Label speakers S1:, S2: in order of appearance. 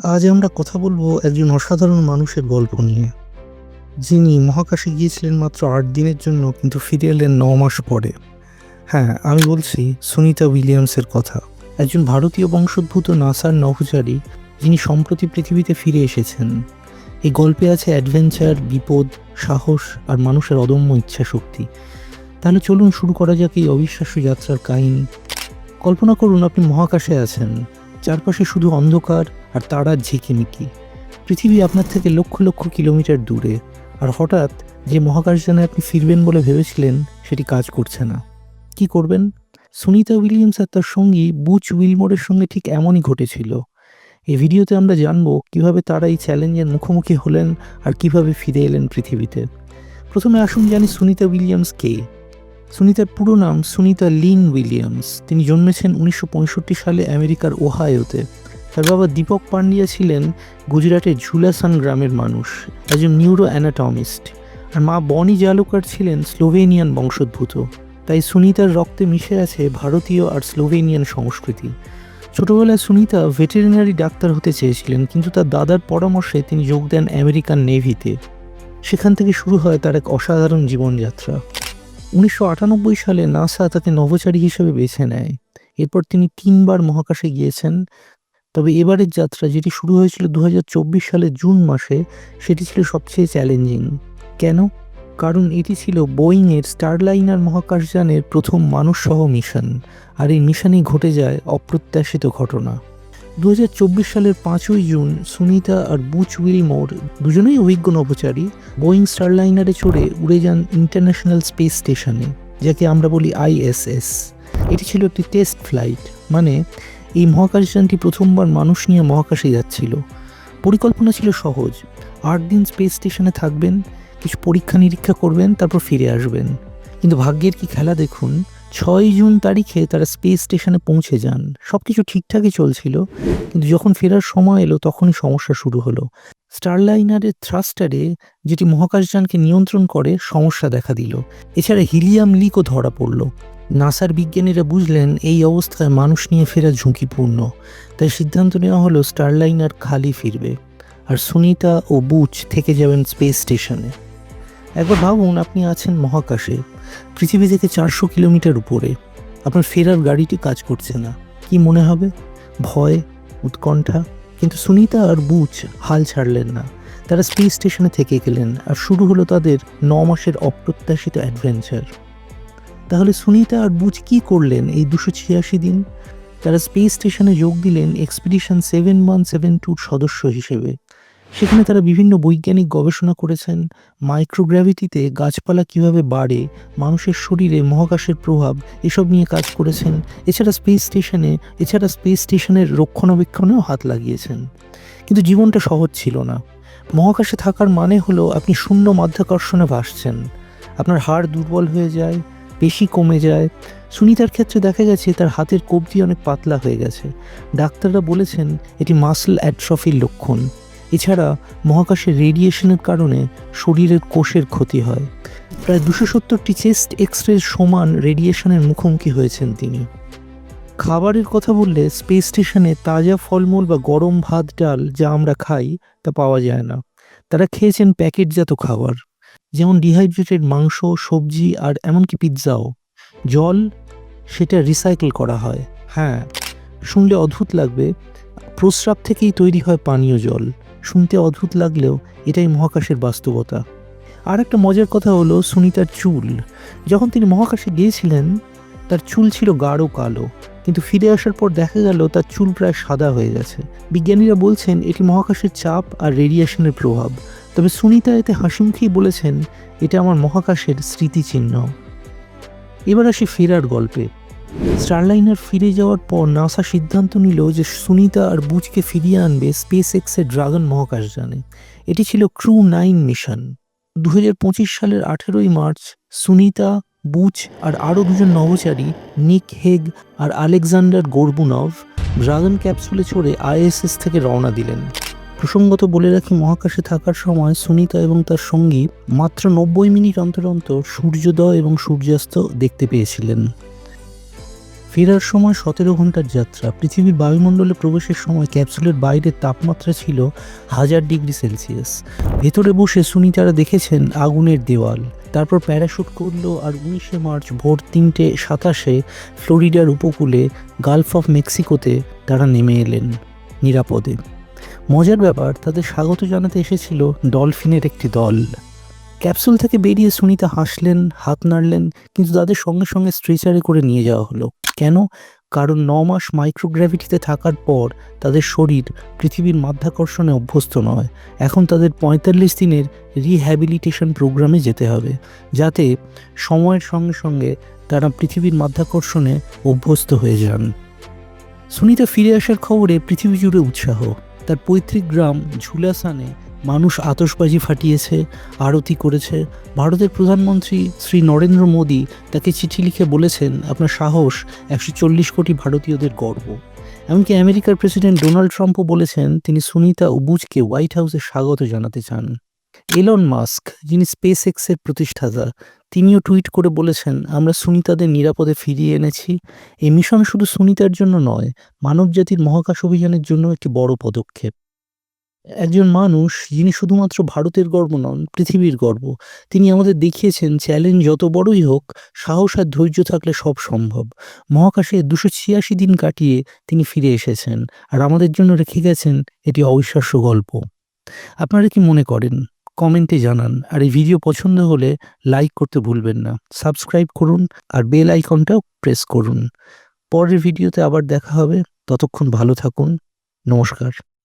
S1: আজ আমরা কথা বলব একজন অসাধারণ মানুষের গল্প নিয়ে। যিনি মহাকাশে গিয়েছিলেন মাত্র আট দিনের জন্য, কিন্তু ফিরে এলেন ন মাস পরে। হ্যাঁ আমি বলছি সুনিতা উইলিয়ামসের কথা। একজন ভারতীয় বংশোদ্ভূত নাসার নভোচারী, যিনি সম্প্রতি পৃথিবীতে ফিরে এসেছেন। এই গল্পে আছে অ্যাডভেঞ্চার, বিপদ, সাহস আর মানুষের অদম্য ইচ্ছাশক্তি। তাহলে চলুন শুরু করা যাক এই অবিশ্বাস্য যাত্রার কাহিনী। কল্পনা করুন আপনি মহাকাশে আছেন, চারপাশে শুধু অন্ধকার আর তারা ঝিকিমিকি। পৃথিবী আপনার থেকে লক্ষ লক্ষ কিলোমিটার দূরে। আর হঠাৎ যে মহাকাশযানে আপনি ফিরবেন বলে ভেবেছিলেন, সেটি কাজ করছে না। কি করবেন? সুনিতা উইলিয়ামস আর তার সঙ্গী বুচ উইলমোরের সঙ্গে ঠিক এমনই ঘটেছিল। এই ভিডিওতে আমরা জানব কীভাবে তারা এই চ্যালেঞ্জের মুখোমুখি হলেন আর কীভাবে ফিরে এলেন পৃথিবীতে। প্রথমে আসুন জানি সুনিতা উইলিয়ামস কে। সুনিতার পুরো নাম সুনিতা লিন উইলিয়ামস। তিনি জন্মেছেন উনিশশো পঁয়ষট্টি সালে আমেরিকার ওহায়োতে। তার বাবা দীপক পান্ডিয়া ছিলেন গুজরাটের ঝুলাসান গ্রামের মানুষ, একজন নিউরো অ্যানাটমিস্ট আর মা বনি জালুকার ছিলেন স্লোভেনিয়ান বংশোদ্ভূত। তাই সুনিতার রক্তে মিশে আছে ভারতীয় আর স্লোভেনিয়ান সংস্কৃতি। ছোটবেলায় সুনিতা ভেটেরিনারি ডাক্তার হতে চেয়েছিলেন, কিন্তু তার দাদার পরামর্শে তিনি যোগ দেন আমেরিকান নেভিতে। সেখান থেকে শুরু হয় তার এক অসাধারণ জীবনযাত্রা। উনিশশো আটানব্বই সালে নাসা তাকে নভোচারী হিসেবে বেছে নেয়। এরপর তিনি তিনবার মহাকাশে গিয়েছেন। তবে এবারের যাত্রা যেটি শুরু হয়েছিল দু হাজার চব্বিশ সালের জুন মাসে, সেটি ছিল সবচেয়ে চ্যালেঞ্জিং কেন? কারণ এটি ছিল বোয়িংয়ের স্টারলাইনার মহাকাশযানের প্রথম মানুষসহ মিশন, আর এই মিশনেই ঘটে যায় অপ্রত্যাশিত ঘটনা। দু হাজার চব্বিশ সালের পাঁচই জুন, সুনিতা আর বুচ উইলমোর দুজনেই অভিজ্ঞ নভোচারী বোয়িং স্টারলাইনারে চড়ে উড়ে যান ইন্টারন্যাশনাল স্পেস স্টেশনে, যাকে আমরা বলি আইএসএস। এটি ছিল একটি টেস্ট ফ্লাইট মানে এই মহাকাশযানটি প্রথমবার মানুষ নিয়ে মহাকাশে যাচ্ছিল। পরিকল্পনা ছিল সহজ। আট দিন স্পেস স্টেশনে থাকবেন, কিছু পরীক্ষা নিরীক্ষা করবেন, তারপর ফিরে আসবেন। কিন্তু ভাগ্যের কি খেলা দেখুন, ছয় জুন তারিখে তারা স্পেস স্টেশনে পৌঁছে যান। সব কিছু ঠিকঠাকই চলছিল, কিন্তু যখন ফেরার সময় এলো, তখনই সমস্যা শুরু হলো। স্টারলাইনারের থ্রাস্টারে যেটি মহাকাশযানকে নিয়ন্ত্রণ করে, সমস্যা দেখা দিল। এছাড়া হিলিয়াম লিকও ধরা পড়ল। নাসার বিজ্ঞানীরা বুঝলেন, এই অবস্থায় মানুষ নিয়ে ফেরা ঝুঁকিপূর্ণ। তাই সিদ্ধান্ত নেওয়া হলো স্টারলাইনার খালি ফিরবে, আর সুনিতা ও বুচ থেকে যাবেন স্পেস স্টেশনে। একবার ভাবুন, আপনি আছেন মহাকাশে, পৃথিবী থেকে চারশো কিলোমিটার উপরে। আপনার ফেরার গাড়িটি কাজ করছে না। কি মনে হবে? ভয়, উৎকণ্ঠা। কিন্তু সুনিতা আর বুচ হাল ছাড়লেন না। তারা স্পেস স্টেশনে থেকে গেলেন, আর শুরু হলো তাদের ন মাসের অপ্রত্যাশিত অ্যাডভেঞ্চার। তাহলে সুনিতা আর বুঝ কি করলেন এই দুশো ছিয়াশি দিন? তারা স্পেস স্টেশনে যোগ দিলেন এক্সপিডিশন সেভেন ওয়ান সেভেন টুর সদস্য হিসেবে। সেখানে তারা বিভিন্ন বৈজ্ঞানিক গবেষণা করেছেন, মাইক্রোগ্র্যাভিটিতে গাছপালা কীভাবে বাড়ে, মানুষের শরীরে মহাকাশের প্রভাব, এসব নিয়ে কাজ করেছেন। এছাড়া স্পেস স্টেশনে, এছাড়া স্পেস স্টেশনের রক্ষণাবেক্ষণেও হাত লাগিয়েছেন। কিন্তু জীবনটা সহজ ছিল না। মহাকাশে থাকার মানে হলো আপনি শূন্য মাধ্যাকর্ষণে ভাসছেন। আপনার হাড় দুর্বল হয়ে যায় পেশি কমে যায়। সুনিতার ক্ষেত্রে দেখা গেছে তার হাতের কবজি অনেক পাতলা হয়ে গেছে। ডাক্তাররা বলেছেন এটি মাসল অ্যাট্রফির লক্ষণ। এছাড়া মহাকাশের রেডিয়েশনের কারণে শরীরের কোষের ক্ষতি হয়। প্রায় দুশো সত্তরটি চেস্ট এক্স রে সমান রেডিয়েশনের মুখোমুখি হয়েছেন তিনি। খাবারের কথা বললে স্পেস স্টেশনে তাজা ফলমূল বা গরম ভাত, ডাল যা আমরা খাই তা পাওয়া যায় না। তারা খেয়েছেন প্যাকেটজাত খাবার। যেমন ডিহাইড্রেটেড মাংস, সবজি আর এমনকি পিৎজাও। জল সেটা রিসাইকেল করা হয় হ্যাঁ। শুনলে অদ্ভুত লাগবে, প্রস্রাব থেকেই তৈরি হয় পানীয় জল। শুনতে অদ্ভুত লাগলেও এটাই মহাকাশের বাস্তবতা। আর একটা মজার কথা হলো সুনিতার চুল। যখন তিনি মহাকাশে গিয়েছিলেন, তার চুল ছিল গাঢ় কালো। কিন্তু ফিরে আসার পর দেখা গেল তার চুল প্রায় সাদা হয়ে গেছে। বিজ্ঞানীরা বলছেন, এটি মহাকাশের চাপ আর রেডিয়েশনের প্রভাব। তবে সুনিতা এতে হাসিমুখেই বলেছেন, এটা আমার মহাকাশের স্মৃতিচিহ্ন। এবার আসি ফেরার গল্পে। স্টারলাইনার ফিরে যাওয়ার পর নাসা সিদ্ধান্ত নিল যে সুনিতা আর বুচকে ফিরিয়ে আনবে স্পেস এক্সের ড্রাগন মহাকাশযানে এটি ছিল ক্রু নাইন মিশন। দু হাজার পঁচিশ সালের আঠেরোই মার্চ সুনিতা বুচ আর আরও দুজন নভোচারী, নিক হেগ আর আলেকজান্ডার গোরবুনভ, ড্রাগন ক্যাপসুলে চড়ে আইএসএস থেকে রওনা দিলেন। প্রসঙ্গত বলে রাখি, মহাকাশে থাকার সময় সুনিতা এবং তার সঙ্গী মাত্র নব্বই মিনিট অন্তর অন্তর সূর্যোদয় এবং সূর্যাস্ত দেখতে পেয়েছিলেন। ফেরার সময় সতেরো ঘণ্টার যাত্রা। পৃথিবীর বায়ুমণ্ডলে প্রবেশের সময় ক্যাপসুলের বাইরের তাপমাত্রা ছিল হাজার ডিগ্রি সেলসিয়াস। ভেতরে বসে সুনিতারা দেখেছেন আগুনের দেওয়াল। তারপর প্যারাশুট করল আর উনিশে মার্চ ভোর তিনটে সাতাশে ফ্লোরিডার উপকূলে গালফ অফ মেক্সিকোতে তারা নেমে এলেন নিরাপদে। মজার ব্যাপার, তাদের স্বাগত জানাতে এসেছিল ডলফিনের একটি দল। ক্যাপসুল থেকে বেরিয়ে সুনিতা হাসলেন, হাত নাড়লেন, কিন্তু তাদের সঙ্গে সঙ্গে স্ট্রেচারে করে নিয়ে যাওয়া হলো। কেন? কারণ ন মাস মাইক্রোগ্র্যাভিটিতে থাকার পর তাদের শরীর পৃথিবীর মাধ্যাকর্ষণে অভ্যস্ত নয়। এখন তাদের পঁয়তাল্লিশ দিনের রিহ্যাবিলিটেশন প্রোগ্রামে যেতে হবে, যাতে সময়ের সঙ্গে সঙ্গে তারা পৃথিবীর মাধ্যাকর্ষণে অভ্যস্ত হয়ে যান। সুনিতা ফিরে আসার খবরে পৃথিবী জুড়ে উৎসাহ। তার পৈতৃক গ্রাম ঝুলাসানে মানুষ আতশবাজি ফাটিয়েছে, আরতি করেছে। ভারতের প্রধানমন্ত্রী শ্রী নরেন্দ্র মোদী তাকে চিঠি লিখে বলেছেন, আপনার সাহস একশো চল্লিশ কোটি ভারতীয়দের গর্ব। এমনকি আমেরিকার প্রেসিডেন্ট ডোনাল্ড ট্রাম্পও বলেছেন, তিনি সুনিতা ও বুজকে হোয়াইট হাউসে স্বাগত জানাতে চান। এলন মাস্ক, যিনি স্পেস এক্সের প্রতিষ্ঠাতা, তিনিও টুইট করে বলেছেন, আমরা সুনিতাদের নিরাপদে ফিরিয়ে এনেছি। এই মিশন শুধু সুনিতার জন্য নয়, মানবজাতির মহাকাশ অভিযানের জন্য একটি বড় পদক্ষেপ। একজন মানুষ, যিনি শুধুমাত্র ভারতের গর্ব নন, পৃথিবীর গর্ব। তিনি আমাদের দেখিয়েছেন, চ্যালেঞ্জ যত বড়ই হোক, সাহস আর ধৈর্য থাকলে সব সম্ভব। মহাকাশে দুশো ছিয়াশি দিন কাটিয়ে তিনি ফিরে এসেছেন, আর আমাদের জন্য রেখে গেছেন এটি অবিশ্বাস্য গল্প। আপনারা কি মনে করেন? কমেন্টে জানান, আর এই ভিডিও পছন্দ হলে লাইক করতে ভুলবেন না। সাবস্ক্রাইব করুন, আর বেল আইকনটাও প্রেস করুন। পরের ভিডিওতে আবার দেখা হবে। ততক্ষণ ভালো থাকুন। নমস্কার।